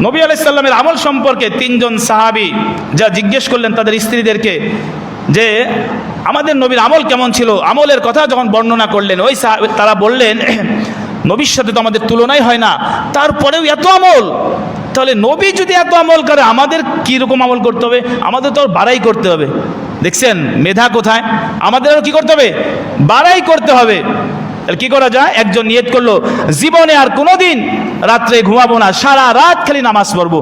নবী আলাইসাল্লামের আমল সম্পর্কে তিনজন সাহাবি যা জিজ্ঞেস করলেন তাদের স্ত্রীদেরকে যে আমাদের নবীর আমল কেমন ছিল? আমলের কথা যখন বর্ণনা করলেন, ওই তারা বললেন, নবীর সাথে তো আমাদের তুলনাই হয় না, তারপরেও এত আমল। তাহলে নবী যদি এত আমল করে, আমাদের কীরকম আমল করতে হবে? আমাদের তো বাড়াই করতে হবে। দেখছেন, মেধা কোথায়? আমাদেরও কি করতে হবে? বাড়াই করতে হবে। তাহলে কি করা যায়? একজন নিয়ত করল, জীবনে আর কোনোদিন রাত্রে ঘুমাবো না, সারা রাত খালি নামাজ পড়ব।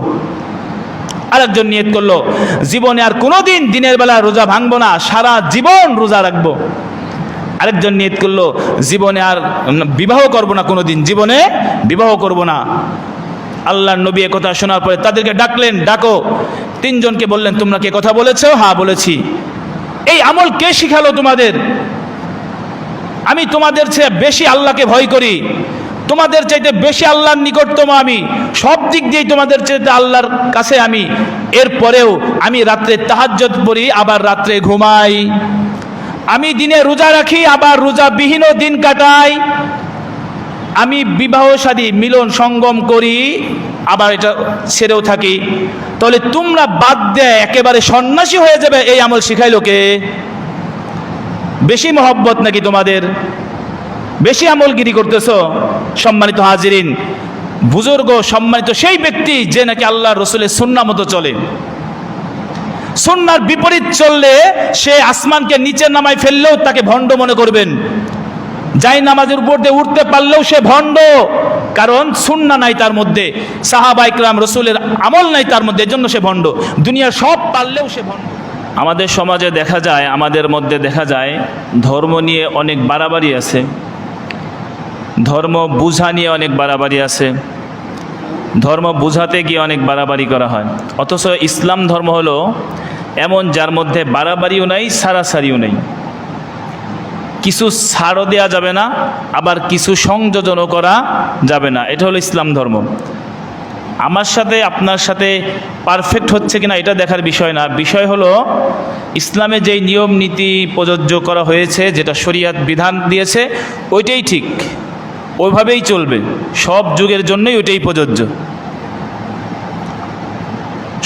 আরেকজন নিয়ত করল, জীবনে আর কোনোদিন দিনের বেলা রোজা ভাঙবো না, সারা জীবন রোজা রাখব। আরেকজন নিয়ত করল, জীবনে আর বিবাহ করব না কোনোদিন, জীবনে বিবাহ করব না। আল্লাহর নবী কথা শোনার পরে তাদেরকে ডাকলেন, ডাকো। তিনজনকে বললেন, তোমরা কে কথা বলেছ? হ্যাঁ বলেছি। এই আমল কে শিখালো তোমাদের? আমি তোমাদের চেয়ে বেশি আল্লাহকে ভয় করি। তোমাদের চাইতে বেশি আল্লাহর নিকটতম আমি। সব দিক দিয়েই তোমাদের চাইতে আল্লাহর কাছে আমি। এরপরেও আমি রাত্রে তাহাজ্জত পড়ি, আবার রাত্রে ঘুমাই। আমি দিনে রোজা রাখি, আবার রোজা বিহীনও দিন কাটাই। আমি বিবাহ সাদী, মিলন সঙ্গম করি, আবার এটা ছেড়েও থাকি। তাহলে তোমরা বাদ দেয় একেবারে সন্ন্যাসী হয়ে যাবে এই আমল শিখাইলো কে? বেশি মহব্বত নাকি তোমাদের? বেশি আমলগিরি করতেছ? সম্মানিত হাজিরিন, বুজুর্গ, সম্মানিত সেই ব্যক্তি যে নাকি আল্লাহ রসুলের সুন্না মতো চলে। সুন্নার বিপরীত চললে সে আসমানকে নিচে নামায় ফেললেও তাকে ভণ্ড মনে করবেন। যাই নামাজের উপর দিয়ে উঠতে পারলেও সে ভণ্ড, কারণ সুন্না নাই তার মধ্যে সাহাবা ইকরাম রসুলের আমল নাই তার মধ্যে, এজন্য সে ভণ্ড। দুনিয়ার সব পারলেও সে ভণ্ড। আমাদের সমাজে দেখা যায়, আমাদের মধ্যে দেখা যায়, ধর্ম নিয়ে অনেক বাড়াবাড়ি আছে। ধর্ম বুঝা নিয়ে অনেক বাড়াবাড়ি আছে। ধর্ম বুঝাতে গিয়ে অনেক বাড়াবাড়ি করা হয়। অথচ ইসলাম ধর্ম হলো এমন যার মধ্যে বাড়াবাড়িও নাই, সারাসারিও নেই। কিছু ছাড়ও দেওয়া যাবে না, আবার কিছু সংযোজনও করা যাবে না। এটা হলো ইসলাম ধর্ম। আমার সাথে, আপনার সাথে পারফেক্ট হচ্ছে কিনা এটা দেখার বিষয় না। বিষয় হলো, ইসলামে যেই নিয়ম, নীতি প্রযোজ্য করা হয়েছে, যেটা শরিয়াত বিধান দিয়েছে, ওইটাই ঠিক। ওইভাবেই চলবে। সব যুগের জন্যই ওইটাই প্রযোজ্য।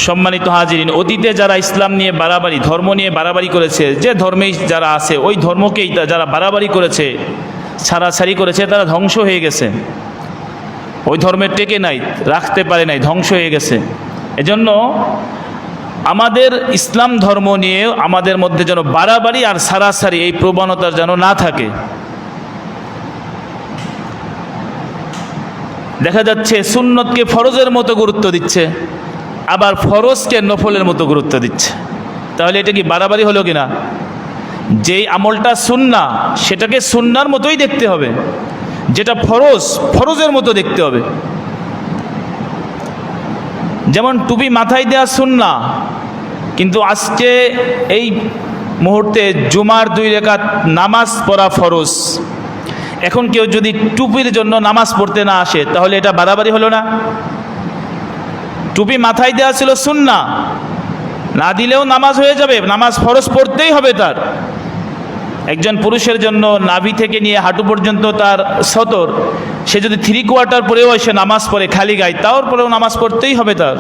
সম্মানিত হাজিরিন, অতীতে যারা ইসলাম নিয়ে বাড়াবাড়ি, ধর্ম নিয়ে বাড়াবাড়ি করেছে, যে ধর্মেই যারা আছে, ওই ধর্মকেই যারা বাড়াবাড়ি করেছে, ছাড়াছাড়ি করেছে, তারা ধ্বংস হয়ে গেছে। ওই ধর্মের টেকে নাই, রাখতে পারে নাই, ধ্বংস হয়ে গেছে। এজন্য আমাদের ইসলাম ধর্ম নিয়ে আমাদের মধ্যে যেন বাড়াবাড়ি আর সারাসারি এই প্রবণতার যেন না থাকে। দেখা যাচ্ছে সুন্নতকে ফরজের মতো গুরুত্ব দিচ্ছে, আবার ফরজকে নফলের মতো গুরুত্ব দিচ্ছে। তাহলে এটা কি বাড়াবাড়ি হলো কি না যেই আমলটা সুন্না, সেটাকে সুন্নার মতোই দেখতে হবে। যেটা ফরজ, ফরজের মতো দেখতে হবে। যেমন টুপি মাথায় দেওয়া সুন্না কিন্তু আজকে এই মুহূর্তে জুমার দুই রেখাত নামাজ পড়া ফরজ। এখন কেউ যদি টুপির জন্য নামাজ পড়তে না আসে, তাহলে এটা বাড়াবাড়ি হলো না। টুপি মাথায় দেওয়া ছিল সুন্না না দিলেও নামাজ হয়ে যাবে, নামাজ ফরজ পড়তেই হবে তার। একজন পুরুষের জন্য নাভি থেকে নিয়ে হাঁটু পর্যন্ত তার সতর, সে যদি থ্রি কোয়ার্টার পরেও এসে নামাজ পড়ে, খালি গায়ে, তাওর পরেও নামাজ পড়তেই হবে তার।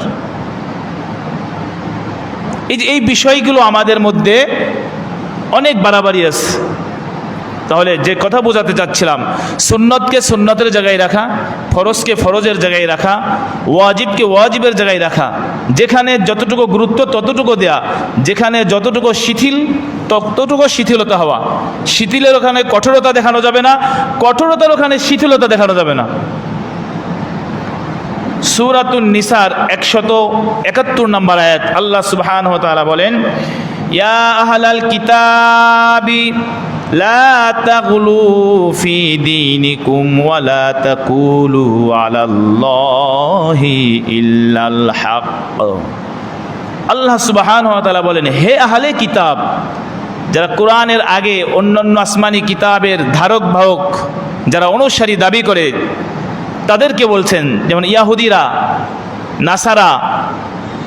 এই যে, এই বিষয়গুলো আমাদের মধ্যে অনেক বাড়াবাড়ি আছে। তাহলে যে কথা বোঝাতে চাচ্ছিলাম, সুন্নতকে সুন্নতের জায়গায় রাখা, ফরজকে ফরজের জায়গায় রাখা, ওয়াজিবকে ওয়াজিবের জায়গায় রাখা, যেখানে যতটুকু গুরুত্ব ততটুকু দেয়া, যেখানে যতটুকু শিথিল ততটুকু শিথিলতা হওয়া। শিথিলের ওখানে কঠোরতা দেখানো যাবে না, কঠোরতার ওখানে শিথিলতা দেখানো যাবে না। সুরাতুন নিসার একশত একাত্তর নম্বর আয়াত, আল্লাহ সুবহান বলেন, ইয়া কিতাবি লা তাগলু ফি দীনিকুম ওয়া লা তাকুলু আলাল্লাহি ইল্লাল হক। আল্লাহ সুবহান তাআলা বলেন, হে আহলে কিতাব, যারা কোরআনের আগে অন্যান্য আসমানি কিতাবের ধারক বাহক, যারা অনুসারী দাবি করে, তাদেরকে বলছেন, যেমন ইয়াহুদিরা, নাসারা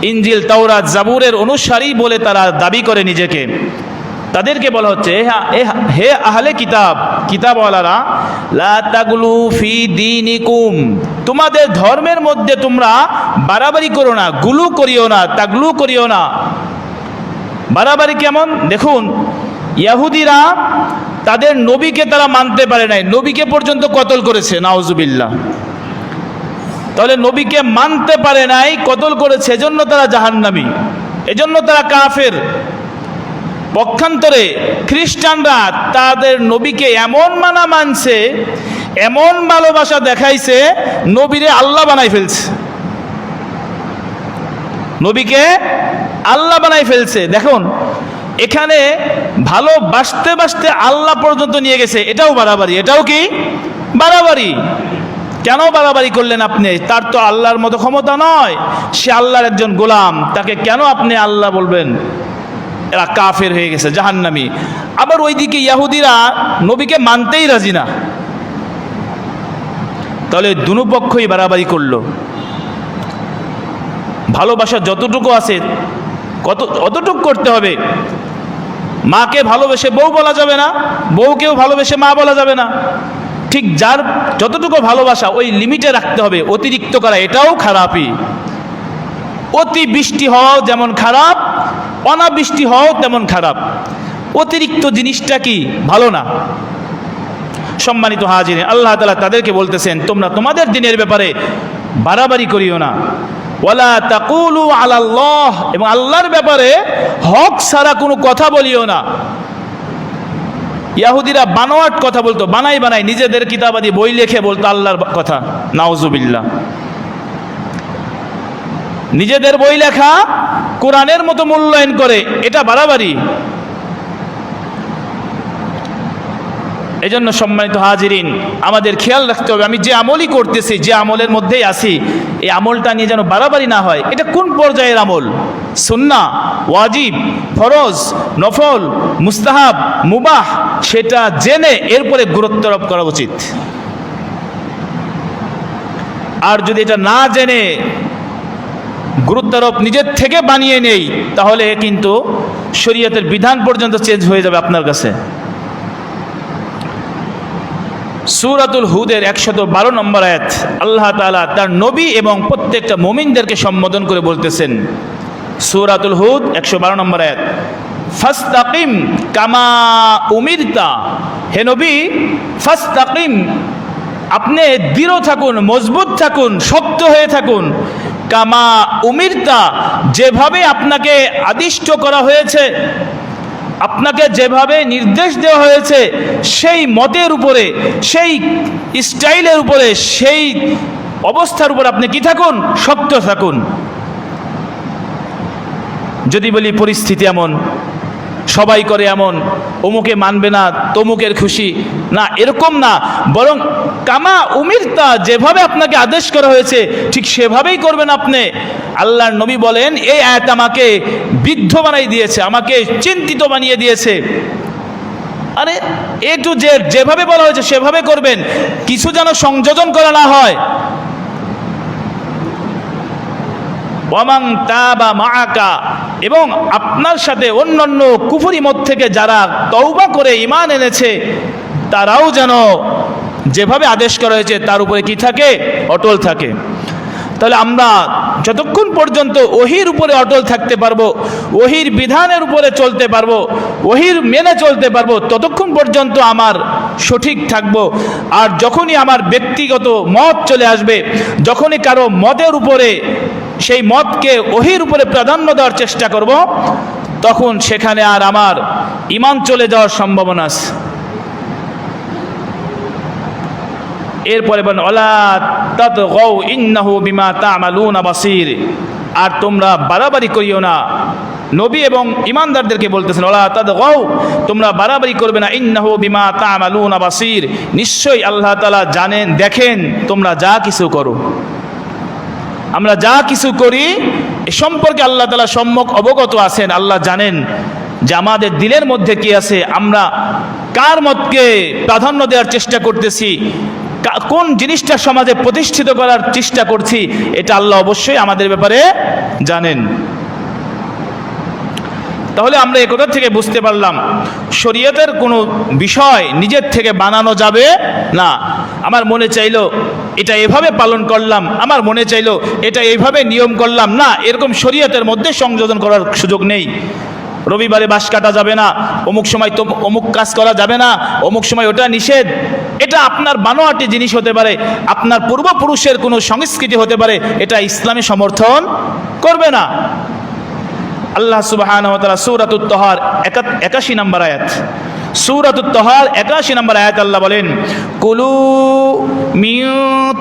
ইঞ্জিল তাওরাত, জাবুরের অনুসারী বলে তারা দাবি করে নিজেকে। তাদেরকে বলা হচ্ছে "এ হা- আহলে কিতাব, কিতাবওয়ালারা, লা তাগলু ফি দীনিকুম, তোমাদের ধর্মের মধ্যে তোমরা বাড়াবাড়ি করো না, গুলু করিও না, তাগলু করিও না। বাড়াবাড়ি কেমন? দেখুন, ইয়াহুদিরা তাদের নবীকে তারা মানতে পারে নাই। নবীকে পর্যন্ত কতল করেছে? নাউজুবিল্লাহ। তাহলে নবীকে মানতে পারে নাই, কতল করেছে? এজন্য তারা জাহান্নামী। এজন্য তারা কাফের। পক্ষান্তরে খ্রিস্টানরা তাদের নবীকে এমন মানা মানছে, এমন ভালোবাসা দেখাইছে, নবীরে আল্লাহ বানাই ফেলছে। নবীকে আল্লাহ বানাই ফেলছে। দেখুন, এখানে ভালোবাসতে বাসতে আল্লাহ পর্যন্ত নিয়ে গেছে। এটাও বাড়াবাড়ি। এটাও কি? বাড়াবাড়ি। কেন বাড়াবাড়ি করলেন আপনি? তার তো আল্লাহর মতো ক্ষমতা নয়। সে আল্লাহর একজন গোলাম। তাকে কেন আপনি আল্লাহ বলবেন? এরা কাফের হয়ে গেছে, জাহান্নামি। আবার ওইদিকে ইয়াহুদিরা নবীকে মানতেই রাজি না। তাহলে দুপক্ষই বাড়াবাড়ি করল। ভালোবাসা যতটুকু আছে, কত, অতটুকু করতে হবে। মাকে ভালোবেসে বউ বলা যাবে না, বউকেও ভালোবেসে মা বলা যাবে না। ঠিক যার যতটুকু ভালোবাসা, ওই লিমিটে রাখতে হবে, অতিরিক্ত করা এটাও খারাপই। অতি বৃষ্টি হওয়াও যেমন খারাপ অনাবৃষ্টি হওয়াও তেমন খারাপ। অতিরিক্ত জিনিসটা কি? ভালো না। সম্মানিত হাজির আল্লাহ তালা তাদেরকে বলতেছেন, তোমরা তোমাদের দিনের ব্যাপারে বাড়াবাড়ি করিও না। ওয়ালা তাকুলু আলাল্লাহ এবং আল্লাহর ব্যাপারে হক ছাড়া কোনো কথা বলিও না। ইয়াহুদিরা বানোয়াট কথা বলতো, বানাই বানাই নিজেদের কিতাবাদি বই লেখে বলতো আল্লাহর কথা। নাউজুবিল্লাহ। নিজেদের বই লেখা কোরআনের মতো মূল্যায়ন করে, এটা বাড়াবাড়ি। এজন্য সম্মানিত হাজিরিন, আমাদের খেয়াল রাখতে হবে, আমি যে আমলই করতেছি, যে আমলের মধ্যেই আছি, এই আমলটা নিয়ে যেন বাড়াবাড়ি না হয়, এটা কোন পর্যায়ের আমল? সুন্না, ওয়াজিব, ফরজ, নফল, মুস্তাহাব, মুবাহ, সেটা জেনে এরপরে গুরুত্ব আরোপ করা উচিত। আর যদি এটা না জেনে গুরুত্বারোপ নিজের থেকে বানিয়ে নেই, তাহলে কিন্তু শরীয়তের বিধান পর্যন্ত চেঞ্জ হয়ে যাবে আপনার কাছে। সুরাতুল হুদের একশত বারো নম্বর আয়াত, আল্লাহ তাআলা তার নবী এবং প্রত্যেকটা মোমিনদেরকে সম্বোধন করে বলতেছেন। সুরাতুল হুদ একশো বারো নম্বর আয়াত, ফাস্তাকিম কামা উমিরতা। হে নবী, ফাস্তাকিম, আপনি দৃঢ় থাকুন, মজবুত থাকুন, শক্ত হয়ে থাকুন। কামা উমিরতা, যেভাবে আপনাকে আদিষ্ট করা হয়েছে, আপনাকে যেভাবে নির্দেশ দেওয়া হয়েছে, সেই মতের উপরে, সেই স্টাইলের উপরে, সেই অবস্থার উপর আপনি কি থাকুন? শক্ত থাকুন। যদি বলি পরিস্থিতি এমন সবাই করে এমন, অমুকে মানবে না, তমুকের খুশি। না, এরকম না। বরং কামা উমিরতা, যেভাবে আপনাকে আদেশ করা হয়েছে, ঠিক সেভাবেই করবেন আপনি। আল্লাহর নবী বলেন এই আয়াত আমাকে বৃদ্ধ বানাই দিয়েছে, আমাকে চিন্তিত বানিয়ে দিয়েছে। আরে, এ টু জেড, যেভাবে বলা হয়েছে, সেভাবে করবেন। কিছু যেন সংযোজন করা না হয়। ওয়ামাং তাবা মাআকা। এবং আপনার সাথে অন্যান্য কুফরি মত থেকে যারা তওবা করে ইমান এনেছে, তারাও যেন যেভাবে আদেশ করা হয়েছে, তার উপরে কি থাকে? অটল থাকে। তাহলে আমরা যতক্ষণ পর্যন্ত ওহির উপরে অটল থাকতে পারব, ওহির বিধানের উপরে চলতে পারব, ওহির মেনে চলতে পারব, ততক্ষণ পর্যন্ত আমার সঠিক থাকব। আর যখনই আমার ব্যক্তিগত মত চলে আসবে, যখনই কারও মতের উপরে, সেই মতকে ওহির উপরে প্রাধান্য দেওয়ার চেষ্টা করব, তখন সেখানে আর আমার ইমান চলে যাওয়ার সম্ভাবনা আছে। এরপরে বিমা বাসির। আর তোমরা বাড়াবাড়ি করিও না। নবী এবং ইমানদারদেরকে বলতেছেন ওলা তাদ গৌ তোমরা বাড়াবাড়ি করবে না। ইন্নাহু বিমা তামালুনা বাসির। নিশ্চয়ই আল্লাহ তালা জানেন, দেখেন, তোমরা যা কিছু করো। আমরা যা কিছু করি, এ সম্পর্কে আল্লাহ তালা সম্যক অবগত আছেন, আল্লাহ জানেন যে আমাদের দিলের মধ্যে কি আছে, আমরা কার মতকে প্রাধান্য দেওয়ার চেষ্টা করতেছি। কোন জিনিসটা সমাজে প্রতিষ্ঠিত করার চেষ্টা করছি, এটা আল্লাহ অবশ্যই আমাদের ব্যাপারে জানেন। তাহলে আমরা একথা থেকে বুঝতে পারলাম, শরীয়তের কোনো বিষয় নিজের থেকে বানানো যাবে না। আমার মনে চাইলো, এটা এভাবে পালন করলাম, আমার মনে চাইলো, এটা এইভাবে নিয়ম করলাম, না, এরকম শরীয়তের মধ্যে সংযোজন করার সুযোগ নেই। রবিবারে বাস কাটা যাবে না, অমুক সময় তো অমুক কাজ করা যাবে না, অমুক সময় ওটা নিষেধ। এটা আপনার বানোয়াটি জিনিস হতে পারে, আপনার পূর্বপুরুষের কোনো সংস্কৃতি হতে পারে, এটা ইসলামী সমর্থন করবে না। আল্লাহ সুবাহান সৌরাতুত তহার একাশি নম্বর আয়াত। সৌরাতুত একাশি নম্বর আয়াত আল্লাহ বলেন, কুলু মিন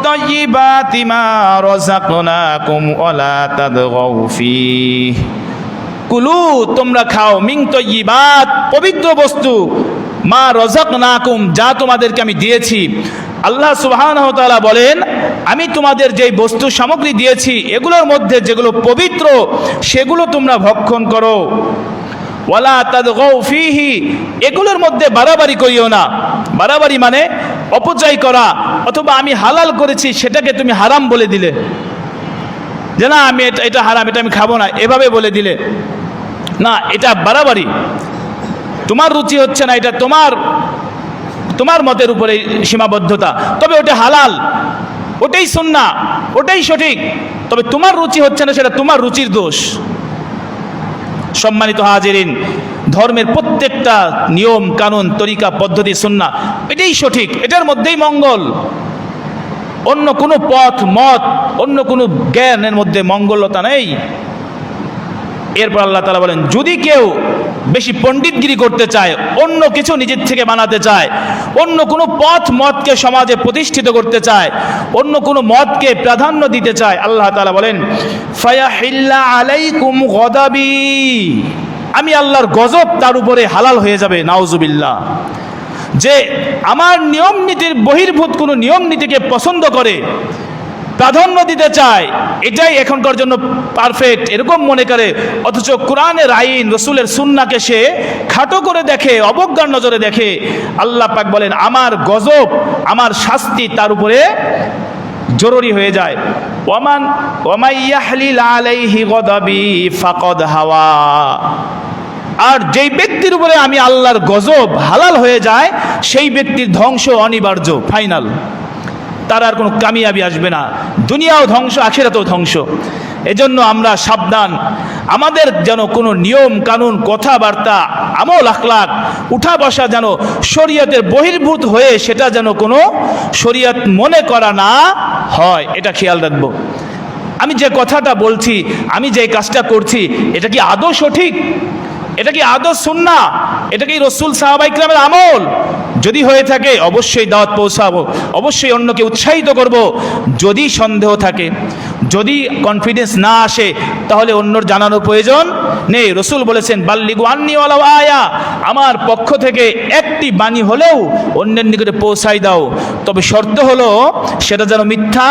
তাইয়্যিবাতি মা রাযাকনাকুম ওয়ালা তাদগাউ ফীহি। কুলু, তোমরা খাও। মিং তৈবাত পবিত্র বস্তু। মা রজাক নাকুম যা তোমাদেরকে আমি দিয়েছি। আল্লাহ সুবহান বলেন, আমি তোমাদের যে বস্তু সামগ্রী দিয়েছি, এগুলোর মধ্যে যেগুলো পবিত্র, সেগুলো তোমরা ভক্ষণ করো। ওয়ালা তাদগাউ ফিহি, এগুলোর মধ্যে বাড়াবাড়ি করিও না। বাড়াবাড়ি মানে অপচয় করা, অথবা আমি হালাল করেছি, সেটাকে তুমি হারাম বলে দিলে। যে না, আমি এটা এটা হারাম, এটা আমি খাব না, এভাবে বলে দিলে। না, এটা বাড়াবাড়ি। তোমার রুচি হচ্ছে না, এটা তোমার তোমার মতের উপরে সীমাবদ্ধতা। তবে ওটা হালাল, ওটাই সুন্না, ওটাই সঠিক। তবে তোমার রুচি হচ্ছে না, সেটা তোমার রুচির দোষ। সম্মানিত হাজিরিন, ধর্মের প্রত্যেকটা নিয়ম, কানুন, তরিকা, পদ্ধতি, সুন্না, এটাই সঠিক, এটার মধ্যেই মঙ্গল। অন্য কোনো পথ, মত, অন্য কোনো জ্ঞানের মধ্যে মঙ্গলতা নেই। এরপর আল্লাহ তালা বলেন, যদি কেউ বেশি পণ্ডিতগিরি করতে চায়, অন্য কিছু নিজের থেকে বানাতে চায়, অন্য কোনো পথ মতকে সমাজে প্রতিষ্ঠিত করতে চায়, অন্য কোনো মতকে প্রাধান্য দিতে চায়, আল্লাহ তালা বলেন, ফায়াহিল্লা আলাইকুম গদাবি। আমি আল্লাহর গজব তার উপরে হালাল হয়ে যাবে, নাউজুবিল্লাহ। যে আমার নিয়ম নীতির বহির্ভূত কোনো নিয়ম নীতিকে পছন্দ করে প্রাধান্য দিতে চায়, এটাই এখনকার জন্য পারফেক্ট এরকম মনে করে, অথচ কোরআনের আইন, রসুলের সুন্নাকে সে খাটো করে দেখে, অবজ্ঞার নজরে দেখে। আল্লাহ পাক বলেন, আমার গজব, আমার শাস্তি তার উপরে জরুরি হয়ে যায়। ওমান ফাকদ হাওয়া। আর যেই ব্যক্তির উপরে আমি আল্লাহর গজব হালাল হয়ে যায়, সেই ব্যক্তির ধ্বংস অনিবার্য, ফাইনাল। তার আর কোনো কামিয়াবি আসবে না। দুনিয়াও ধ্বংস, আখেরাতেও ধ্বংস। এজন্য আমরা সাবধান। আমাদের যেন কোনো নিয়ম, কানুন, কথাবার্তা, আমল, আখলাক, উঠা বসা যেন শরীয়তের বহির্ভূত হয়ে সেটা যেন কোনো শরীয়ত মনে করা না হয়, এটা খেয়াল রাখব। আমি যে কথাটা বলছি, আমি যে কাজটা করছি, এটা কি আদৌ সঠিক? এটা কি আদৌ সুন্না এটা কি রসুল সাহাবাইকরামের আমল? যদি হয়ে থাকে, অবশ্যই দাওয়াত পৌঁছাবো। অবশ্যই অন্যকে উৎসাহিত করব। যদি সন্দেহ থাকে, যদি কনফিডেন্স না আসে, তাহলে অন্যর জানানোর প্রয়োজন নেই। রসুল বলেছেন, বাল্লিগু আন্নিওয়ালা আয়া। আমার পক্ষ থেকে একটি বাণী হলেও অন্যের নিকটে পৌঁছাই দাও। তবে শর্ত হলো, সেটা যেন মিথ্যা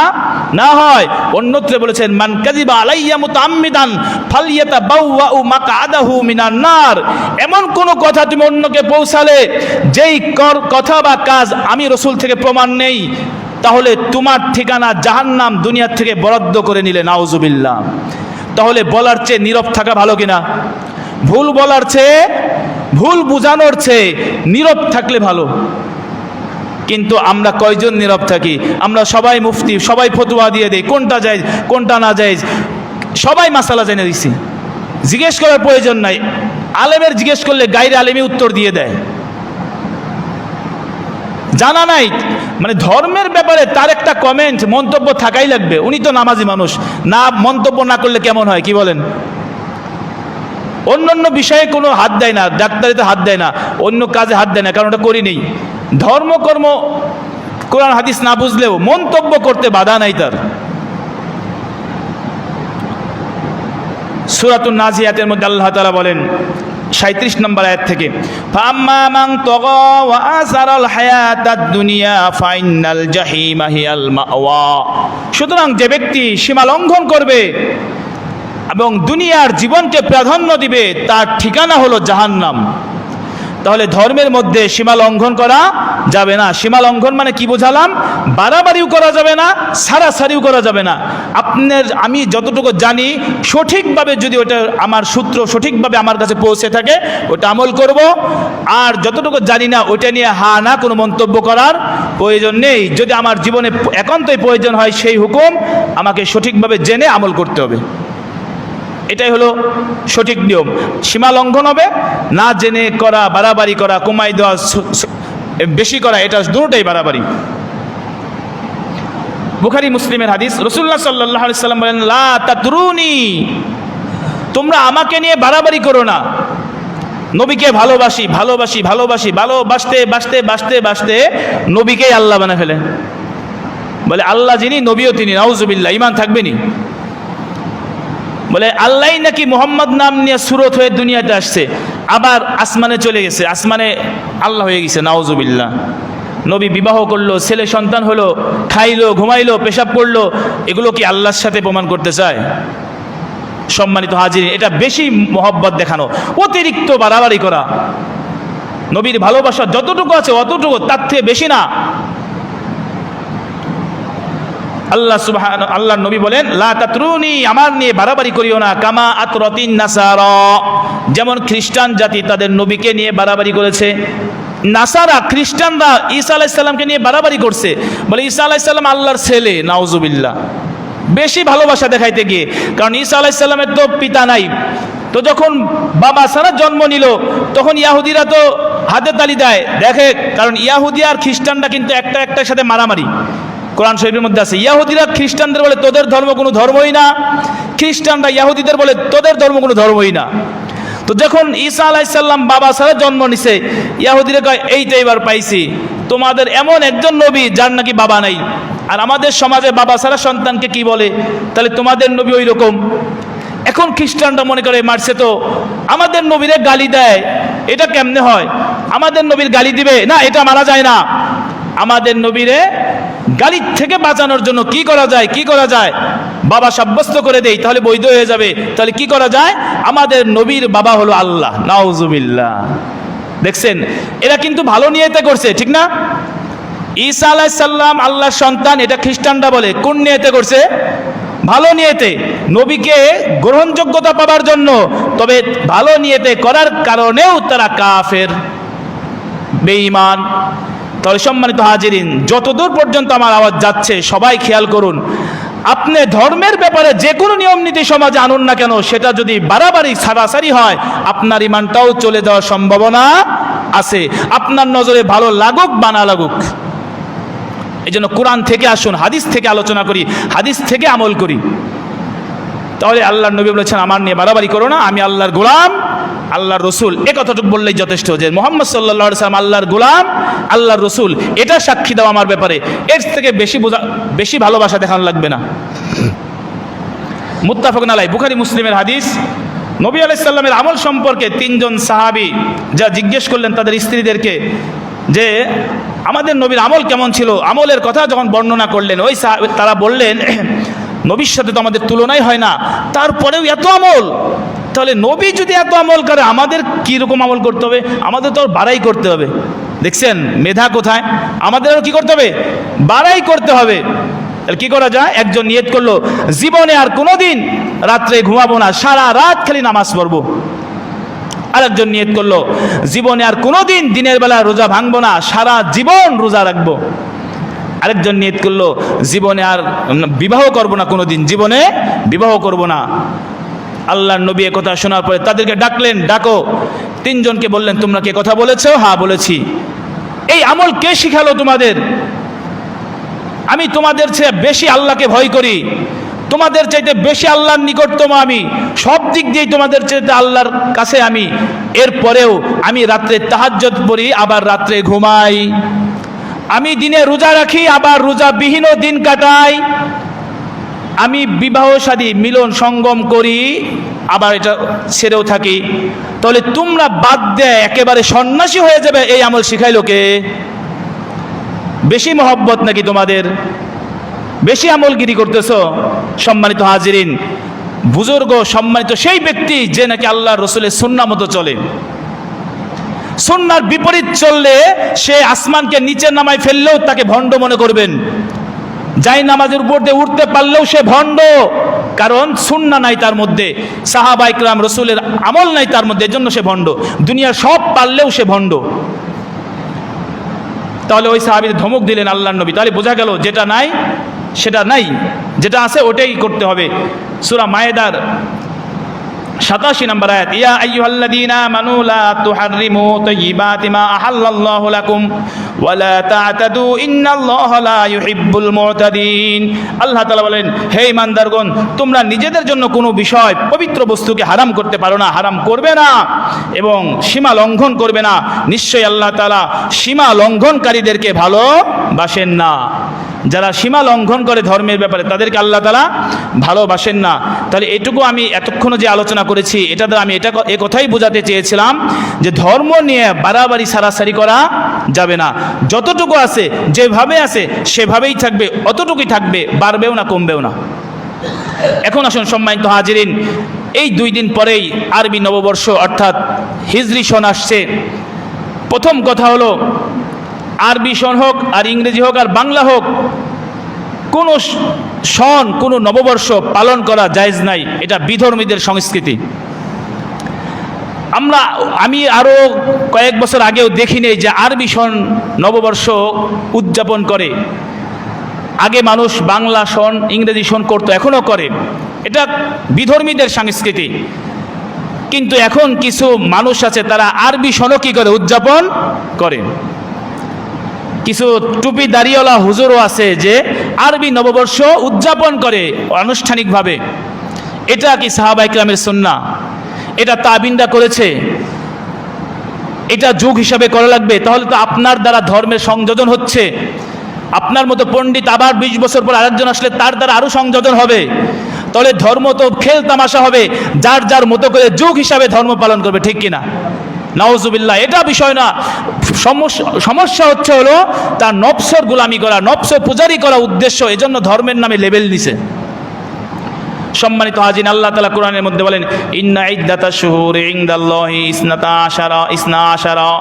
না হয়। অন্যত্রে বলেছেন, মান কাজিবা আলাইয়া মুতাম্মিদান ফালিয়াতা বাউওয়া মাকআদাহু মিনান নার এমন কোন কথা তুমি অন্যকে পৌঁছালে, যেই কর কথা বা কাজ আমি রসুল থেকে প্রমাণ নেই, তাহলে তোমার ঠিকানা জাহান্নাম দুনিয়ার থেকে বরাদ্দ করে নিলে, নাউজুবিল্লাহ। তাহলে বলার চেয়ে নীরব থাকা ভালো কিনা? ভুল বলার চেয়ে, ভুল বুঝানোর চেয়ে নীরব থাকলে ভালো। কিন্তু আমরা কয়জন নীরব থাকি? আমরা সবাই মুফতি, সবাই ফতুয়া দিয়ে দেই, কোনটা যায় কোনটা না যায় সবাই মাসালা জেনে দিছি। জিজ্ঞেস করার প্রয়োজন নাই। আলেমের জিজ্ঞেস করলে গাইরে আলেমই উত্তর দিয়ে দেয়। জানা নাই। মানে ধর্মের ব্যাপারে তার একটা কমেন্ট মন্তব্য থাকাই লাগবে। উনি তো নামাজি মানুষ। না, মন্তব্য না করলে কেমন হয়, কি বলেন? অন্য অন্য বিষয়ে কোনো হাত দেয় না, ডাক্তারিতে হাত দেয় না, অন্য কাজে হাত দেয় না, কারণ ওটা করি নেই। ধর্মকর্ম কোরআন, হাদিস না বুঝলেও মন্তব্য করতে বাধা নাই তার। সুরাতুন নাজিয়াতের মধ্যে আল্লাহ তালা বলেন সাঁত্রিশ নম্বর আয়াত থেকে, ফাম্মা তগ তগা ওয়া আসারাল হায়াতাদ দুনিয়া ফাইনাল জাহিমা হিয়াল মাওয়া। সুতরাং যে ব্যক্তি সীমা লঙ্ঘন করবে এবং দুনিয়ার জীবনকে প্রাধান্য দিবে, তার ঠিকানা হলো জাহান্নাম। তাহলে ধর্মের মধ্যে সীমা লঙ্ঘন করা যাবে না। সীমা লঙ্ঘন মানে কি বোঝালাম? বাড়াবাড়িও করা যাবে না, সারাসারিও করা যাবে না। আপনার, আমি যতটুকু জানি, সঠিকভাবে যদি ওটা আমার সূত্র সঠিকভাবে আমার কাছে পৌঁছে থাকে, ওটা আমল করব। আর যতটুকু জানি না, ওটা নিয়ে হা না কোনো মন্তব্য করার প্রয়োজন নেই। যদি আমার জীবনে একান্তই প্রয়োজন হয় সেই হুকুম, আমাকে সঠিকভাবে জেনে আমল করতে হবে। এটাই হলো সঠিক নিয়ম। সীমা লঙ্ঘন হবে, না জেনে করা, বাড়াবাড়ি করা, কমাই দেওয়া বেশি করা, এটা দুটোটাই বাড়াবাড়ি। বুখারি, মুসলিমের হাদিস রসুল্লাহ সাল্লাহ সাল্লাম বলেন, লা তাতরুনি তোমরা আমাকে নিয়ে বাড়াবাড়ি করো না। নবীকে ভালোবাসি ভালোবাসি ভালোবাসি ভালোবাসতে বাসতে বাসতে বাসতে নবীকেই আল্লাহ বানা ফেলে। বলে, আল্লাহ যিনি, নবীও তিনি, নাউজুবিল্লাহ ইমান থাকবেনি। বলে, আল্লাহ নাকি মোহাম্মদ নাম নিয়ে সুরত হয়ে দুনিয়াতে আসছে, আবার আসমানে চলে গেছে, আসমানে আল্লাহ হয়ে গেছে নাওজুবিল্লাহ নবী বিবাহ করল, ছেলে সন্তান হলো, খাইলো, ঘুমাইলো, পেশাব করল, এগুলো কি আল্লাহর সাথে প্রমাণ করতে চায়? সম্মানিত হাজির এটা বেশি মহব্বত দেখানো, অতিরিক্ত বাড়াবাড়ি করা। নবীর ভালোবাসা যতটুকু আছে অতটুকু, তার থেকে বেশি না। আল্লাহ সুবাহ আল্লাহ নবী বলেন, লা তাতরুনি, আমার নিয়ে বাড়াবাড়ি করিও না, কামা আতরতিন নাসারা। যেমন খ্রিস্টান জাতি তাদের নবীকে নিয়ে বাড়াবাড়ি করেছে, নাসারা, খ্রিস্টানরা ঈসা আলাইসাল্লামকে নিয়ে বাড়াবাড়ি করছে। বলে, ঈসা আলাইসাল্লাম আল্লাহর ছেলে, নাউজুবিল্লাহ। বেশি ভালোবাসা দেখাইতে গিয়ে, কারণ ঈসা আলাইসাল্লামের তো পিতা নাই। তো যখন বাবা সারা জন্ম নিল, তখন ইয়াহুদিরা তো হাতে তালি দেয়। দেখে, কারণ ইয়াহুদি আর খ্রিস্টানরা কিন্তু একটা একটার সাথে মারামারি। কোরআন শরীফের মধ্যে আছে, ইয়াহুদিরা খ্রিস্টানদের বলে, তোদের ধর্ম কোনো ধর্মই না। খ্রিস্টানরা ইয়াহুদিদের বলে, তোদের ধর্ম কোনো ধর্মই না। তো যখন ঈসা আলাইসাল্লাম বাবা ছাড়া জন্ম নিছে, ইয়াহুদিরা কয় এইটা এবার পাইছি। তোমাদের এমন একজন নবী যার নাকি বাবা নাই। আর আমাদের সমাজে বাবা সারা সন্তানকে কি বলে? তাহলে তোমাদের নবী ওই রকম এখন খ্রিস্টানরা মনে করে, মারছে তো। আমাদের নবীরে গালি দেয়। এটা কেমনে হয়? আমাদের নবীর গালি দিবে? না, এটা মারা যায় না। আমাদের নবীরে গালির থেকে বাঁচানোর জন্য কি করা যায়, কি করা যায়? বাবা সাব্যস্ত করে দেই, তাহলে বৈধ হয়ে যাবে। তাহলে কি করা যায়? আমাদের নবীর বাবা হলো আল্লাহ, নাউজুবিল্লাহ। দেখছেন? এরা কিন্তু ভালো নিয়েতে করছে, ঠিক না? ঈসা আলাইসাল্লাম আল্লাহর সন্তান, এটা খ্রিস্টানরা বলে। কোন নিয়েতে করছে? ভালো নিয়েতে। নবীকে গ্রহণযোগ্যতা পাবার জন্য। তবে ভালো নিয়েতে করার কারণেও তারা কাফের, বেঈমান। তাহলে সম্মানিত হাজিরিন, যতদূর পর্যন্ত আমার আওয়াজ যাচ্ছে, সবাই খেয়াল করুন, আপনি ধর্মের ব্যাপারে যে কোনো নিয়ম নীতি সমাজে আনুন না কেন, সেটা যদি বাড়াবাড়ি সারাসারি হয়, আপনার ইমানটাও চলে যাওয়ার সম্ভাবনা আছে। আপনার নজরে ভালো লাগুক বা না লাগুক এই জন্য কোরআন থেকে আসুন, হাদিস থেকে আলোচনা করি, হাদিস থেকে আমল করি। তাহলে আল্লাহর নবী বলেছেন, আমার নিয়ে বাড়াবাড়ি করো না, আমি আল্লাহর গোলাম আল্লাহর রসুল, এ কথাটুকু বললেই যথেষ্ট যে মোহাম্মদ সাল্লাহ সাল্লাম আল্লাহর গোলাম, আল্লাহর রসুল, এটা সাক্ষী দাও আমার ব্যাপারে। এর থেকে বেশি বোঝা, বেশি ভালোবাসা দেখানো লাগবে না। মুত্তাফক নালাই বুখারি, মুসলিমের হাদিস। নবী আলাইসাল্লামের আমল সম্পর্কে তিনজন সাহাবি যা জিজ্ঞেস করলেন তাদের স্ত্রীদেরকে যে, আমাদের নবীর আমল কেমন ছিল? আমলের কথা যখন বর্ণনা করলেন, ওই তারা বললেন, নবীর সাথে তো আমাদের তুলনাই হয় না। তারপরেও এত আমল তাহলে নবী যদি এত আমল করে, আমাদের কীরকম আমল করতে হবে? আমাদের তো বাড়াই করতে হবে। দেখছেন, মেধা কোথায়? আমাদেরও কি করতে হবে? বাড়াই করতে হবে। কি করা যায়? একজন নিয়ত করল, জীবনে আর কোনোদিন রাত্রে ঘুমাবো না, সারা রাত খালি নামাজ পড়ব। আরেকজন নিয়ত করল, জীবনে আর কোনোদিন দিনের বেলা রোজা ভাঙবো না, সারা জীবন রোজা রাখব। আরেকজন নিয়ত করল, জীবনে আর বিবাহ করব না কোনোদিন, জীবনে বিবাহ করব না। আল্লাহর নবী কথা শোনার পরে তাদেরকে ডাকলেন, ডাকো। তিনজনকে বললেন, তোমরা কে কথা বলেছ? হ্যাঁ বলেছি। এই আমল কে শিখালো তোমাদের? আমি তোমাদের চেয়ে বেশি আল্লাহকে ভয় করি। তোমাদের চাইতে বেশি আল্লাহর নিকটতম আমি। সব দিক দিয়েই তোমাদের চাইতে আল্লাহর কাছে আমি। এরপরেও আমি রাত্রে তাহাজ্জত পড়ি, আবার রাত্রে ঘুমাই। আমি দিনে রোজা রাখি, আবার রোজা বিহীনও দিন কাটাই। আমি বিবাহ সাদী, মিলন সঙ্গম করি, আবার এটা ছেড়েও থাকি। তাহলে তোমরা বাদ দেয় একেবারে সন্ন্যাসী হয়ে যাবে, এই আমল শিখাইলো কে? বেশি মহব্বত নাকি তোমাদের? বেশি আমলগিরি করতেছ? সম্মানিত হাজিরিন, বুজুর্গ, সম্মানিত সেই ব্যক্তি যে নাকি আল্লাহ রসুলের সুন্না মতো চলে। সুন্নার বিপরীত চললে সে আসমানকে নিচে নামায় ফেললেও তাকে ভণ্ড মনে করবেন। যাই নামাজের উপর দিয়ে উঠতে পারলেও সে ভণ্ড। কারণ সুন্না নাই তার মধ্যে, সাহাবা ইকরাম, রসুলের আমল নাই তার মধ্যে, এজন্য সে ভণ্ড। দুনিয়ার সব পারলেও সে ভণ্ড। তাহলে ওই সাহাবির ধমক দিলেন আল্লাহ নবী। তাহলে বোঝা গেল যেটা নাই, সেটা নাই। যেটা আছে ওটাই করতে হবে। সুরা মায়েদার সাতাশি নম্বর আয়াত, ইয়া আইয়ুহাল্লাযীনা আমানু লা তুহাররিমু তাইয়্যিবাতি মা আহাল্লাল্লাহু লাকুম। ওয়া লা তা'তাদু, ইন্নাল্লাহা লা ইউহিব্বুল মু'তাদিন। আল্লাহ তাআলা বলেন, হে ইমানদারগণ তোমরা নিজেদের জন্য কোনো বিষয়, পবিত্র বস্তুকে হারাম করতে পারো না, হারাম করবে না এবং সীমা লঙ্ঘন করবে না। নিশ্চয়ই আল্লাহ তাআলা সীমা লঙ্ঘনকারীদেরকে ভালোবাসেন না। যারা সীমা লঙ্ঘন করে ধর্মের ব্যাপারে, তাদেরকে আল্লাহ তালা ভালোবাসেন না। তাহলে এটুকু আমি এতক্ষণ যে আলোচনা করেছি, এটা আমি এটা এ কথাই বোঝাতে চেয়েছিলাম যে ধর্ম নিয়ে বাড়াবাড়ি, সারাসারি করা যাবে না। যতটুকু আছে, যেভাবে আছে, সেভাবেই থাকবে, অতটুকুই থাকবে, বাড়বেও না, কমবেও না। এখন আসুন সম্মানিত হাজিরিন, এই দুই দিন পরেই আরবি নববর্ষ, অর্থাৎ হিজরি সন আসছে। প্রথম কথা হলো আরবি সন হোক আর ইংরেজি হোক আর বাংলা হোক, কোনো সন, কোনো নববর্ষ পালন করা জায়েজ নাই। এটা বিধর্মীদের সংস্কৃতি। আমরা, আমি আরও কয়েক বছর আগেও দেখিনি যে আরবি সন নববর্ষ উদযাপন করে। আগে মানুষ বাংলা সন, ইংরেজি সন করতো, এখনও করে। এটা বিধর্মীদের সংস্কৃতি। কিন্তু এখন কিছু মানুষ আছে, তারা আরবি সনও কি করে? উদযাপন করে। কিছু টুপি দাড়িওয়ালা হুজুরও আছে যে আরবি নববর্ষ উদযাপন করে আনুষ্ঠানিকভাবে। এটা কি সাহাবা ইকরামের সুন্না? এটা তাবিনরা করেছে। এটা যুগ হিসাবে করা লাগবে। তাহলে তো আপনার দ্বারা ধর্মের সংযোজন হচ্ছে। আপনার মতো পণ্ডিত আবার বিশ বছর পর আরেকজন আসলে তার দ্বারা আরও সংযোজন হবে। তাহলে ধর্ম তো খেল তামাশা হবে। যার যার মতো করে যুগ হিসাবে ধর্ম পালন করবে, ঠিক কিনা? নওয়াজুবিল্লাহ এটা বিষয় না। সমস্যা হচ্ছে হলো, তার নবসর গোলামি করা, নবসর পূজারি করা উদ্দেশ্য, এজন্য ধর্মের নামে লেবেল নিছে সম্মানিত হাজিন আল্লাহ তালা কোরআনের মধ্যে বলেন, ইন্না ইদ্দাতা শুহুর ইনদাল্লাহি ইসনাতা আশারা, ইসনা আশারা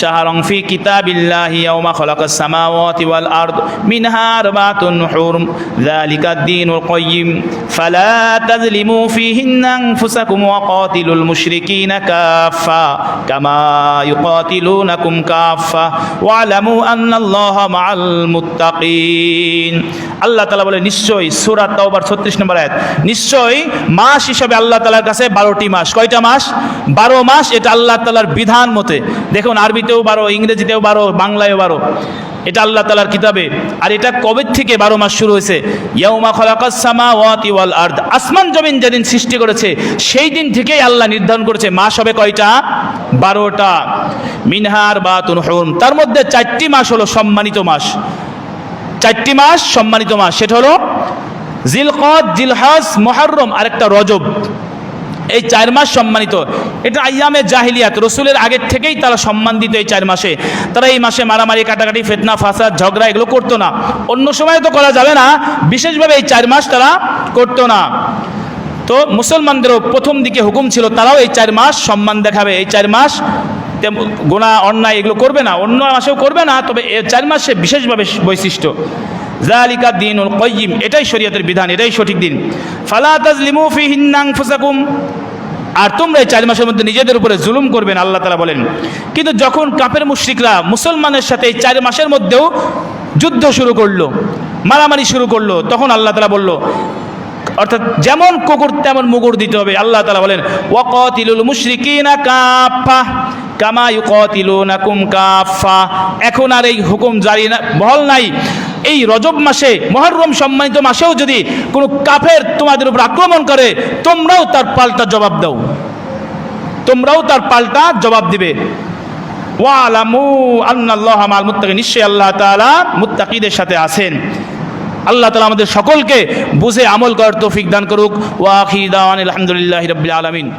শাহরং ফি কিতাবিল্লাহি ইয়াউমা খালাকাস সামাওয়াতি ওয়াল আরদ, মিনহা আরবাতুন হুরম যালিকা দ্বীনুল কাইয়্যিম ফালা তাজলিমু ফিহিন্না আনফুসাকুম ওয়া কাতিলুল মুশরিকিনা কাফা কামা ইউকাতিলুনাকুম কাফা ওয়ালামু আন্নাল্লাহা মাআল মুত্তাকিন। আল্লাহ তাআলা বলে নিশ্চয়ই সূরা তাওবার 36 নম্বর আয়াত নিশ্চয়ই মাস হিসাবে আল্লাহ তালার কাছে বারোটি মাস। কয়টা মাস? বারো মাস এটা আল্লাহ তালার বিধান মতে। দেখুন, আরবিতেও বারো, ইংরেজিতেও বারো, বাংলায়ও বারো। এটা আল্লাহ তালার কিতাবে। আর এটা কবে থেকে বারো মাস শুরু হয়েছে? ইয়াউমা খলাকাসমা ওয়াতি ওয়াল আর্দ। আসমান জমিন যেদিন সৃষ্টি করেছে, সেই দিন থেকেই আল্লাহ নির্ধারণ করেছে, মাস হবে কয়টা? বারোটা। মিনহার বা তুনহুম তার মধ্যে চারটি মাস হলো সম্মানিত মাস। চারটি মাস সম্মানিত মাস। সেটা হলো জিলকদ জিলহাস মহরম আর একটা রজব। এই চার মাস সম্মানিত। এটা আইয়ামে জাহিলিয়াত, রসুলের আগের থেকেই তারা সম্মান দিত এই চার মাসে। তারা এই মাসে মারামারি, কাটাকাটি, ফেতনা, ফাসাদ, ঝগড়া, এগুলো করতো না। অন্য সময় তো করা যাবে না, বিশেষভাবে এই চার মাস তারা করতো না। তো মুসলমানদেরও প্রথম দিকে হুকুম ছিল, তারাও এই চার মাস সম্মান দেখাবে। এই চার মাস গোনা অন্যায় এগুলো করবে না। অন্য মাসেও করবে না, তবে এ চার মাসে বিশেষভাবে বৈশিষ্ট্য। জালিকা দিনুল কয়িম এটাই শরীয়তের বিধান, এটাই সঠিক দিন। ফালা তাজলিমু ফিহিন্না ফুসাকুম আর তোমরা এই চার মাসের মধ্যে নিজেদের উপরে জুলুম করবেন আল্লাহ তালা বলেন। কিন্তু যখন কাপের মুশ্রিকরা মুসলমানের সাথে এই চার মাসের মধ্যেও যুদ্ধ শুরু করল, মারামারি শুরু করল, তখন আল্লাহ তালা বলল অর্থাৎ যেমন কুকুর, তেমন মুগুর দিতে হবে। আল্লাহ তালা বলেন, ওয়াকাতিলুল মুশরিকিনা কাফা কামা ইউকাতিলুনাকুম কাফা এখন আর এই হুকুম জারি না, বহল নাই। এই রজব মাসে, মহরম সম্মানিত মাসেও যদি কোনো কাফের তোমাদের উপর আক্রমণ করে, তোমরাও তার পাল্টা জবাব দাও। তোমরাও তার পাল্টা জবাব দিবে। ওয়ালামু আল্লাহ মাল মুত্তাকি নিশ্চয়ই আল্লাহ তাআলা মুত্তাকিদের সাথে আছেন। আল্লাহ তালা আমাদের সকলকে বুঝে আমল করার তৌফিক দান করুক। ওয়াখিদান আলহামদুলিল্লাহ রবিল আলমিন।